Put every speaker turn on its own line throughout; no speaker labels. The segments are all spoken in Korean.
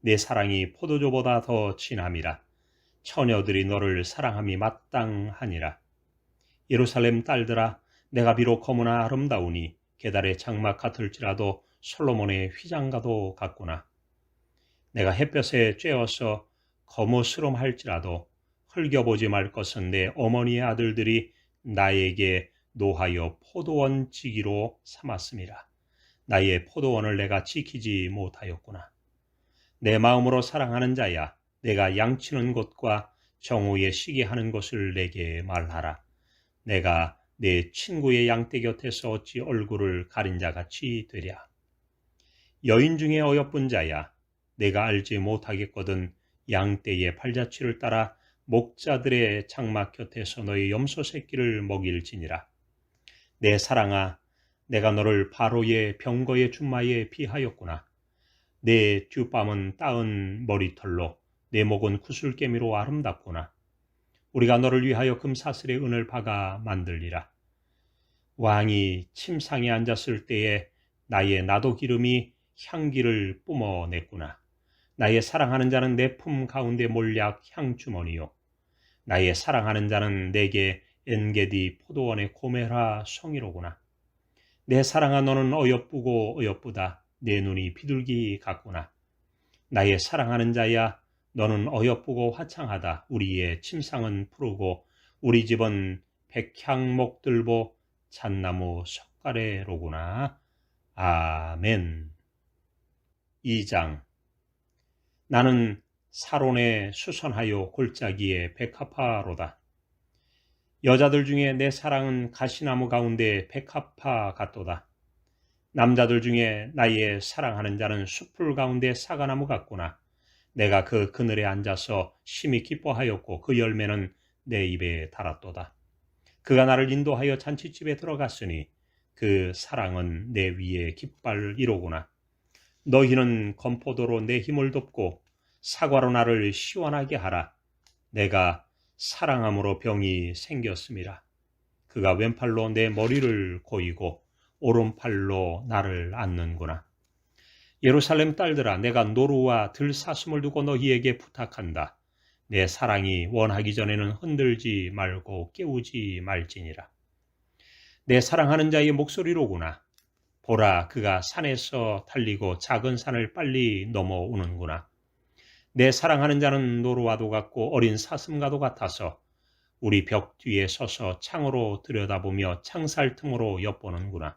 내 사랑이 포도주보다 더 진함이라. 처녀들이 너를 사랑함이 마땅하니라. 예루살렘 딸들아, 내가 비록 거무나 아름다우니 계달의 장막 같을지라도 솔로몬의 휘장가도 같구나. 내가 햇볕에 쬐어서 거무스름할지라도 흘겨보지 말 것은 내 어머니의 아들들이 나에게 노하여 포도원 지기로 삼았음이라. 나의 포도원을 내가 지키지 못하였구나. 내 마음으로 사랑하는 자야, 내가 양치는 곳과 정오에 쉬게 하는 곳을 내게 말하라. 내가 내 친구의 양떼 곁에서 어찌 얼굴을 가린 자 같이 되랴. 여인 중에 어여쁜 자야, 내가 알지 못하겠거든 양떼의 팔자취를 따라 목자들의 장막 곁에서 너의 염소 새끼를 먹일지니라. 내 사랑아, 내가 너를 바로의 병거의 준마에 비하였구나. 내 뒷밤은 따은 머리털로 내 목은 구슬개미로 아름답구나. 우리가 너를 위하여 금사슬의 은을 박아 만들리라. 왕이 침상에 앉았을 때에 나의 나도 기름이 향기를 뿜어냈구나. 나의 사랑하는 자는 내 품 가운데 몰약 향주머니요. 나의 사랑하는 자는 내게 엔게디 포도원의 고메라 송이로구나. 내 사랑아 너는 어여쁘고 어여쁘다. 내 눈이 비둘기 같구나. 나의 사랑하는 자야, 너는 어여쁘고 화창하다. 우리의 침상은 푸르고 우리 집은 백향목들보 잣나무 석가래로구나. 아멘. 2장 나는 사론에 수선하여 골짜기에 백합화로다. 여자들 중에 내 사랑은 가시나무 가운데 백합화 같도다. 남자들 중에 나의 사랑하는 자는 숲풀 가운데 사과나무 같구나. 내가 그 그늘에 앉아서 심히 기뻐하였고 그 열매는 내 입에 달았도다. 그가 나를 인도하여 잔치집에 들어갔으니 그 사랑은 내 위에 깃발이로구나. 너희는 건포도로 내 힘을 돕고 사과로 나를 시원하게 하라. 내가 사랑함으로 병이 생겼음이라. 그가 왼팔로 내 머리를 고이고 오른팔로 나를 안는구나. 예루살렘 딸들아 내가 노루와 들사슴을 두고 너희에게 부탁한다. 내 사랑이 원하기 전에는 흔들지 말고 깨우지 말지니라. 내 사랑하는 자의 목소리로구나. 보라 그가 산에서 달리고 작은 산을 빨리 넘어오는구나. 내 사랑하는 자는 노루와도 같고 어린 사슴과도 같아서 우리 벽 뒤에 서서 창으로 들여다보며 창살 틈으로 엿보는구나.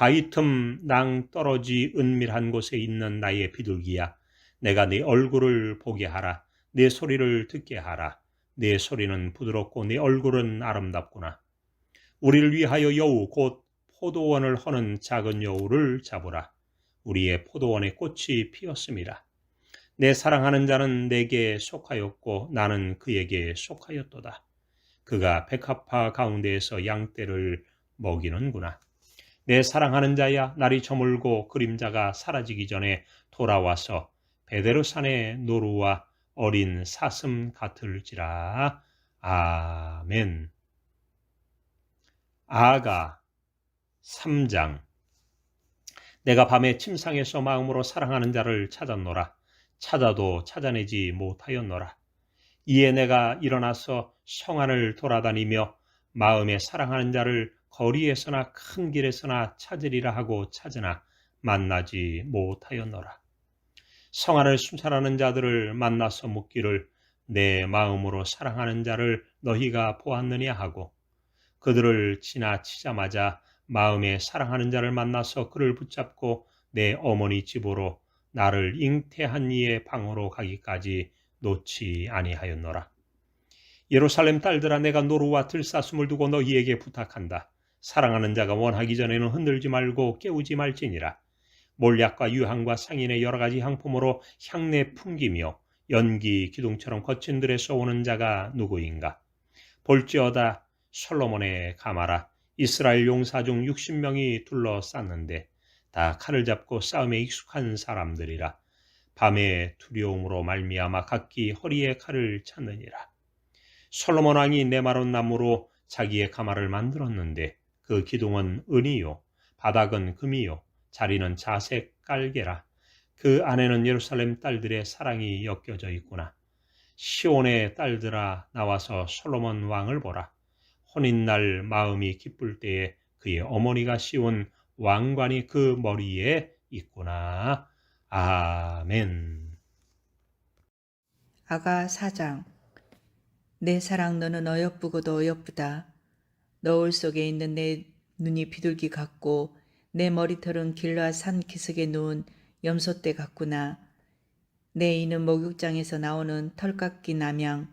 바위 틈 낭 떨어지 은밀한 곳에 있는 나의 비둘기야. 내가 네 얼굴을 보게 하라. 내 소리를 듣게 하라. 내 소리는 부드럽고 내 얼굴은 아름답구나. 우리를 위하여 여우 곧 포도원을 허는 작은 여우를 잡으라. 우리의 포도원에 꽃이 피었습니다. 내 사랑하는 자는 내게 속하였고 나는 그에게 속하였도다. 그가 백합화 가운데에서 양떼를 먹이는구나. 내 사랑하는 자야 날이 저물고 그림자가 사라지기 전에 돌아와서 베데르산의 노루와 어린 사슴 같을지라. 아멘. 아가 3장 내가 밤에 침상에서 마음으로 사랑하는 자를 찾았노라. 찾아도 찾아내지 못하였노라. 이에 내가 일어나서 성안을 돌아다니며 마음에 사랑하는 자를 거리에서나 큰 길에서나 찾으리라 하고 찾으나 만나지 못하였노라. 성안을 순찰하는 자들을 만나서 묻기를 내 마음으로 사랑하는 자를 너희가 보았느냐 하고 그들을 지나치자마자 마음에 사랑하는 자를 만나서 그를 붙잡고 내 어머니 집으로 나를 잉태한 이의 방으로 가기까지 놓지 아니하였노라. 예루살렘 딸들아 내가 노루와 들사슴을 두고 너희에게 부탁한다. 사랑하는 자가 원하기 전에는 흔들지 말고 깨우지 말지니라. 몰약과 유향과 상인의 여러 가지 향품으로 향내 풍기며 연기 기둥처럼 거친 들에서 오는 자가 누구인가? 볼지어다 솔로몬의 가마라 이스라엘 용사 중 60명이 둘러쌌는데 다 칼을 잡고 싸움에 익숙한 사람들이라 밤의 두려움으로 말미암아 각기 허리에 칼을 찾느니라 솔로몬 왕이 네마론 나무로 자기의 가마를 만들었는데 그 기둥은 은이요 바닥은 금이요 자리는 자색 깔개라 그 안에는 예루살렘 딸들의 사랑이 엮여져 있구나 시온의 딸들아 나와서 솔로몬 왕을 보라 혼인날 마음이 기쁠 때에 그의 어머니가 씌운 왕관이 그 머리에 있구나. 아멘.
아가 사장 내 사랑 너는 어여쁘고도 어여쁘다. 너울 속에 있는 내 눈이 비둘기 같고 내 머리털은 길라 산 기슭에 누운 염소떼 같구나. 내 이는 목욕장에서 나오는 털깎이 남양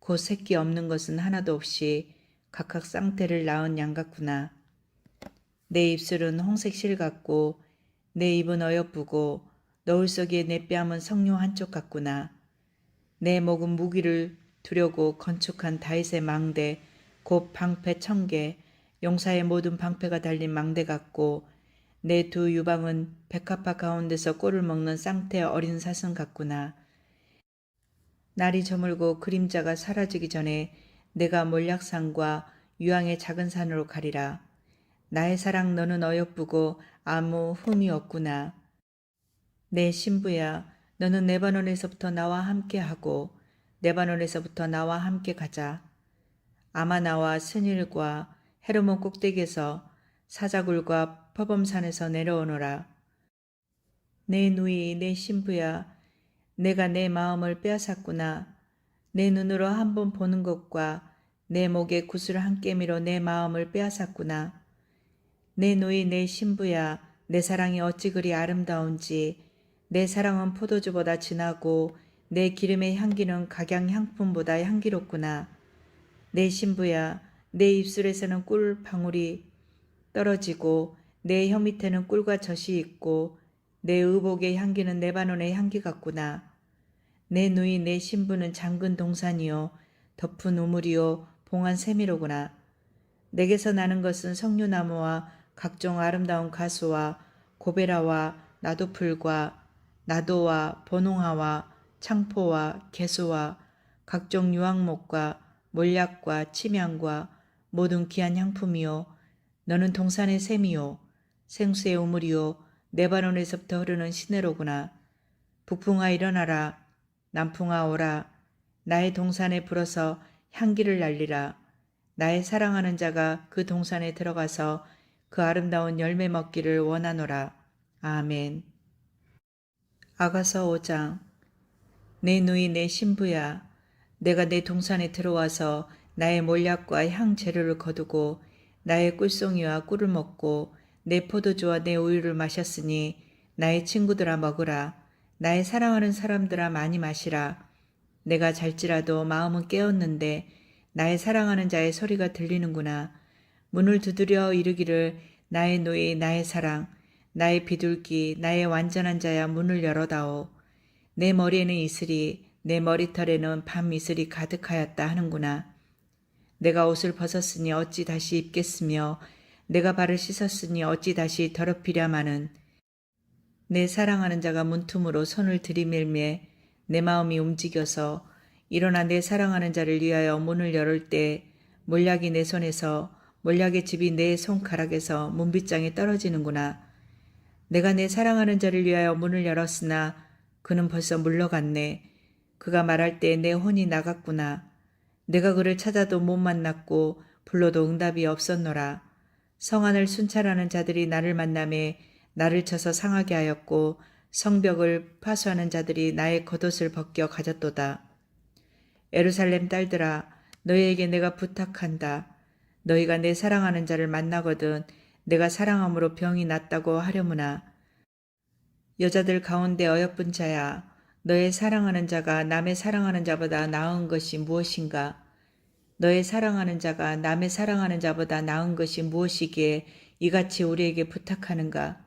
곧 새끼 없는 것은 하나도 없이 각각 쌍태를 낳은 양 같구나. 내 입술은 홍색 실 같고 내 입은 어여쁘고 너울 속에 내 뺨은 성류 한쪽 같구나. 내 목은 무기를 두려고 건축한 다윗의 망대 곧 방패 천 개 용사의 모든 방패가 달린 망대 같고 내 두 유방은 백합화 가운데서 꼴을 먹는 쌍태 어린 사슴 같구나. 날이 저물고 그림자가 사라지기 전에 내가 몰약산과 유황의 작은 산으로 가리라. 나의 사랑 너는 어여쁘고 아무 흠이 없구나. 내 신부야 너는 레바논에서부터 나와 함께 하고 레바논에서부터 나와 함께 가자. 아마나와 스닐과 헤르몬 꼭대기에서 사자굴과 퍼범산에서 내려오너라. 내 누이 내 신부야 내가 내 마음을 빼앗았구나. 내 눈으로 한 번 보는 것과 내 목에 구슬 한 깨미로 내 마음을 빼앗았구나. 내 누이 내 신부야 내 사랑이 어찌 그리 아름다운지 내 사랑은 포도주보다 진하고 내 기름의 향기는 각양 향품보다 향기롭구나. 내 신부야 내 입술에서는 꿀 방울이 떨어지고 내 혀 밑에는 꿀과 젖이 있고 내 의복의 향기는 레바논의 향기 같구나. 내 누이 내 신부는 잠근 동산이요 덮은 우물이요 봉한 세미로구나. 내게서 나는 것은 석류나무와 각종 아름다운 가수와 고베라와 나도풀과 나도와 보농화와 창포와 개수와 각종 유황목과 몰약과 침향과 모든 귀한 향품이요. 너는 동산의 샘이요. 생수의 우물이요. 네바논에서부터 흐르는 시내로구나. 북풍아 일어나라. 남풍아 오라. 나의 동산에 불어서 향기를 날리라. 나의 사랑하는 자가 그 동산에 들어가서 그 아름다운 열매 먹기를 원하노라. 아멘. 아가서 5장. 내 누이 내 신부야 내가 내 동산에 들어와서 나의 몰약과 향 재료를 거두고 나의 꿀송이와 꿀을 먹고 내 포도주와 내 우유를 마셨으니 나의 친구들아 먹으라. 나의 사랑하는 사람들아 많이 마시라. 내가 잘지라도 마음은 깨었는데 나의 사랑하는 자의 소리가 들리는구나. 문을 두드려 이르기를 나의 노예 나의 사랑 나의 비둘기 나의 완전한 자야 문을 열어다오. 내 머리에는 이슬이 내 머리털에는 밤 이슬이 가득하였다 하는구나 내가 옷을 벗었으니 어찌 다시 입겠으며 내가 발을 씻었으니 어찌 다시 더럽히랴마는 내 사랑하는 자가 문틈으로 손을 들이밀매 내 마음이 움직여서 일어나 내 사랑하는 자를 위하여 문을 열을 때 몰약이 내 손에서 몰약의 집이 내 손가락에서 문빗장에 떨어지는구나. 내가 내 사랑하는 자를 위하여 문을 열었으나 그는 벌써 물러갔네. 그가 말할 때 내 혼이 나갔구나. 내가 그를 찾아도 못 만났고 불러도 응답이 없었노라. 성안을 순찰하는 자들이 나를 만남에 나를 쳐서 상하게 하였고 성벽을 파수하는 자들이 나의 겉옷을 벗겨 가졌도다. 에루살렘 딸들아 너희에게 내가 부탁한다. 너희가 내 사랑하는 자를 만나거든 내가 사랑함으로 병이 낫다고 하려무나 여자들 가운데 어여쁜 자야 너의 사랑하는 자가 남의 사랑하는 자보다 나은 것이 무엇인가 너의 사랑하는 자가 남의 사랑하는 자보다 나은 것이 무엇이기에 이같이 우리에게 부탁하는가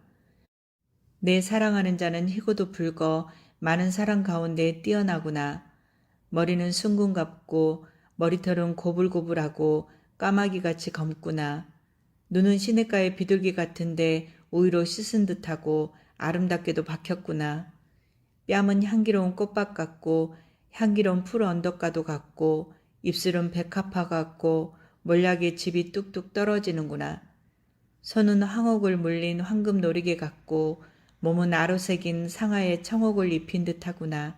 내 사랑하는 자는 희고도 붉어 많은 사랑 가운데 뛰어나구나 머리는 숭근 같고 머리털은 고불고불하고 까마귀 같이 검구나. 눈은 시냇가의 비둘기 같은데 오이로 씻은 듯하고 아름답게도 박혔구나. 뺨은 향기로운 꽃밭 같고 향기로운 풀 언덕가도 같고 입술은 백합화 같고 몰약의 집이 뚝뚝 떨어지는구나. 손은 황옥을 물린 황금 노리개 같고 몸은 아로새긴 상하에 청옥을 입힌 듯하구나.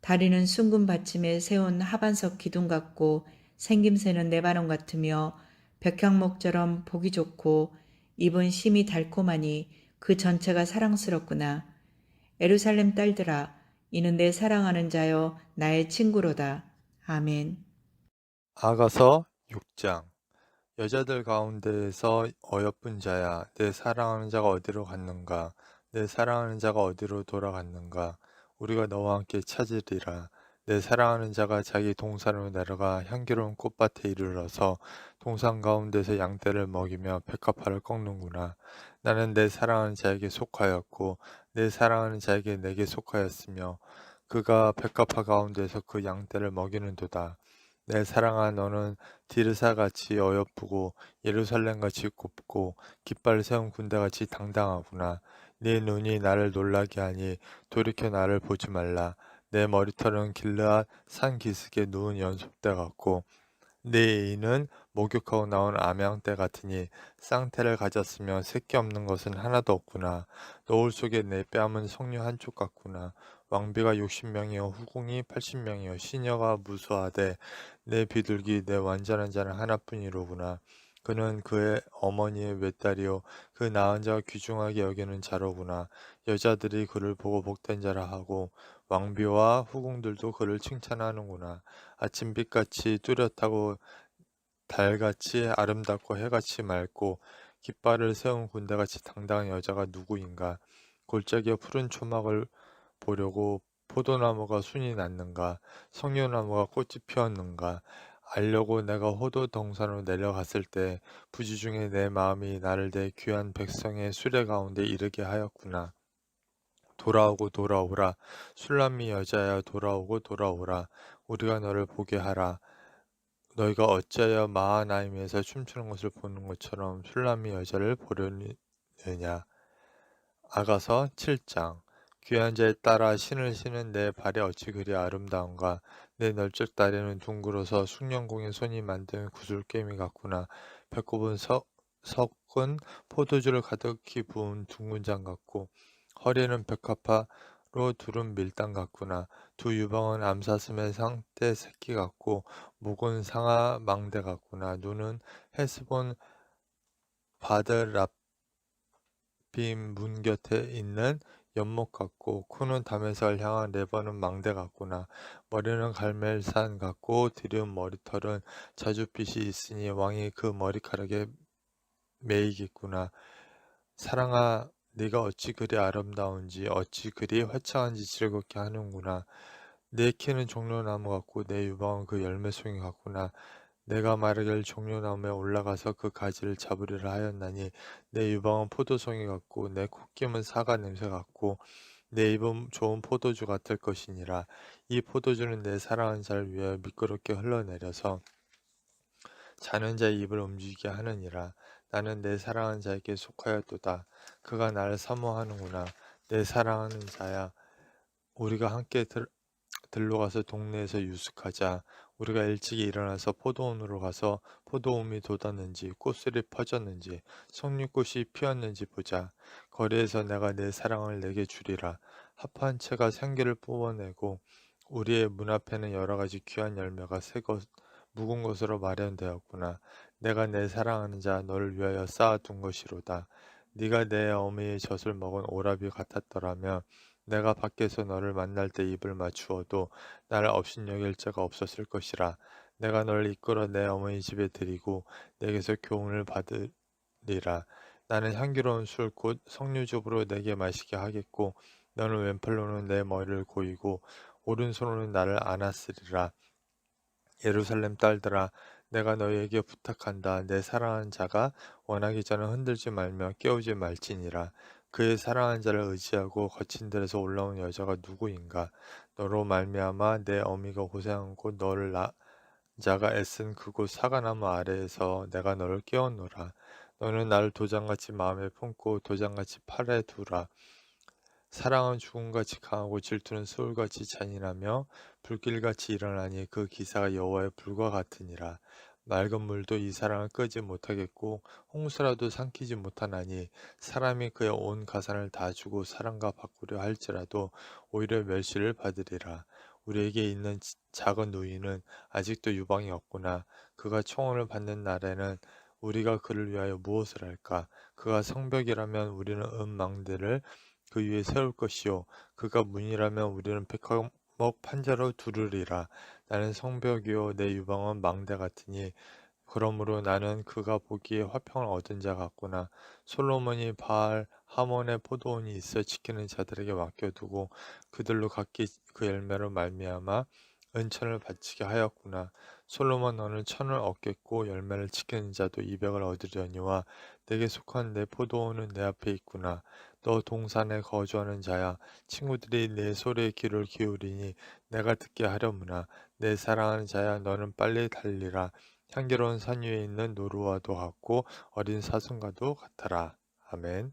다리는 숭근 받침에 세운 하반석 기둥 같고 생김새는 네바논 같으며 백향목처럼 보기 좋고 입은 심이 달콤하니 그 전체가 사랑스럽구나. 에루살렘 딸들아 이는 내 사랑하는 자여 나의 친구로다. 아멘.
아가서 6장 여자들 가운데에서 어여쁜 자야 내 사랑하는 자가 어디로 갔는가 내 사랑하는 자가 어디로 돌아갔는가 우리가 너와 함께 찾으리라 내 사랑하는 자가 자기 동산으로 내려가 향기로운 꽃밭에 이르러서 동산 가운데서 양떼를 먹이며 백합화를 꺾는구나 나는 내 사랑하는 자에게 속하였고 내 사랑하는 자에게 내게 속하였으며 그가 백합화 가운데서 그 양떼를 먹이는도다 내 사랑아 너는 디르사같이 어여쁘고 예루살렘같이 곱고 깃발 세운 군대같이 당당하구나. 네 눈이 나를 놀라게 하니 돌이켜 나를 보지 말라. 내 머리털은 길르앗 산 기슭에 누운 연속대 같고 내 이는 목욕하고 나온 암양떼 같으니 쌍태를 가졌으며 새끼 없는 것은 하나도 없구나. 노을 속에 내 뺨은 석류 한쪽 같구나. 왕비가 60명이요 후궁이 80명이요 시녀가 무수하되 내 비둘기 내 완전한 자는 하나뿐이로구나. 그는 그의 어머니의 외딸이요 그 낳은 자가 귀중하게 여기는 자로구나. 여자들이 그를 보고 복된 자라 하고 왕비와 후궁들도 그를 칭찬하는구나. 아침빛같이 뚜렷하고 달같이 아름답고 해같이 맑고 깃발을 세운 군대같이 당당한 여자가 누구인가? 골짜기에 푸른 초막을 보려고 포도나무가 순이 났는가? 석류나무가 꽃이 피었는가? 알려고 내가 호도 동산으로 내려갔을 때 부지 중에 내 마음이 나를 내 귀한 백성의 수레 가운데 이르게 하였구나. 돌아오고 돌아오라. 술람미 여자야 돌아오고 돌아오라. 우리가 너를 보게 하라. 너희가 어찌하여 마하나임에서 춤추는 것을 보는 것처럼 술람미 여자를 보려느냐. 아가서 7장 귀한 자에 따라 신을 신은 내 발이 어찌 그리 아름다운가? 내 널쩍 다리는 둥그러서 숙련공의 손이 만든 구슬깨미 같구나. 배꼽은 석, 석은 포도주를 가득히 부은 둥근 장 같고 허리는 백합화로 두른 밀당 같구나. 두 유방은 암사슴의 상대 새끼 같고 목은 상아 망대 같구나. 눈은 헤스본 바드랍 빈문 곁에 있는 연못 같고 코는 담에서를 향한 레버는 망대 같구나. 머리는 갈멜산 같고 드리운 머리털은 자줏빛이 있으니 왕이 그 머리카락에 매이겠구나. 사랑아 네가 어찌 그리 아름다운지 어찌 그리 화창한지 즐겁게 하는구나. 내 키는 종려나무 같고 내 유방은 그 열매송이 같구나 내가 마르길 종려나무에 올라가서 그 가지를 잡으리라 하였나니 내 유방은 포도송이 같고 내 콧김은 사과 냄새 같고 내 입은 좋은 포도주 같을 것이니라. 이 포도주는 내 사랑하는 자를 위하여 미끄럽게 흘러내려서 자는 자의 입을 움직이게 하느니라. 나는 내 사랑하는 자에게 속하였도다. 그가 나를 사모하는구나. 내 사랑하는 자야 우리가 함께 들, 들러가서 동네에서 유숙하자 우리가 일찍이 일어나서 포도원으로 가서 포도움이 돋았는지 꽃술이 퍼졌는지 석류꽃이 피었는지 보자. 거리에서 내가 내 사랑을 내게 주리라. 합한 채가 생기를 뽑아내고 우리의 문 앞에는 여러 가지 귀한 열매가 새것 묵은 것으로 마련되었구나. 내가 내 사랑하는 자 너를 위하여 쌓아둔 것이로다. 네가 내 어미의 젖을 먹은 오라비 같았더라면 내가 밖에서 너를 만날 때 입을 맞추어도 나를 업신여길 자가 없었을 것이라. 내가 너를 이끌어 내 어머니 집에 들이고 내게서 교훈을 받으리라. 나는 향기로운 술 곧 석류즙으로 내게 마시게 하겠고 너는 왼팔로는 내 머리를 고이고 오른손으로는 나를 안았으리라. 예루살렘 딸들아 내가 너희에게 부탁한다. 내 사랑하는 자가 원하기 전에 흔들지 말며 깨우지 말지니라 그의 사랑하는 자를 의지하고 거친 들에서 올라온 여자가 누구인가? 너로 말미암아 내 어미가 고생하고 너를 낳은 자가 애쓴 그곳 사과나무 아래에서 내가 너를 깨웠노라. 너는 나를 도장같이 마음에 품고 도장같이 팔에 두라. 사랑은 죽음같이 강하고 질투는 소울같이 잔인하며 불길같이 일어나니 그 기사가 여호와의 불과 같으니라 맑은 물도 이 사랑을 끄지 못하겠고 홍수라도 삼키지 못하나니 사람이 그의 온 가산을 다 주고 사랑과 바꾸려 할지라도 오히려 멸시를 받으리라. 우리에게 있는 지- 작은 누이는 아직도 유방이 없구나. 그가 총원을 받는 날에는 우리가 그를 위하여 무엇을 할까? 그가 성벽이라면 우리는 은망대를 그 위에 세울 것이요. 그가 문이라면 우리는 백화 목 판자로 두르리라. 나는 성벽이요 내 유방은 망대 같으니 그러므로 나는 그가 보기에 화평을 얻은 자 같구나. 솔로몬이 바알 하몬의 포도원이 있어 지키는 자들에게 맡겨두고 그들로 각기 그 열매로 말미암아 은천을 바치게 하였구나. 솔로몬 너는 천을 얻겠고 열매를 지키는 자도 이백을 얻으려니와 내게 속한 내 포도원은 내 앞에 있구나 너 동산에 거주하는 자야. 친구들이 내 소리에 귀를 기울이니 내가 듣게 하려무나. 내 사랑하는 자야 너는 빨리 달리라. 향기로운 산 위에 있는 노루와도 같고 어린 사슴과도 같아라. 아멘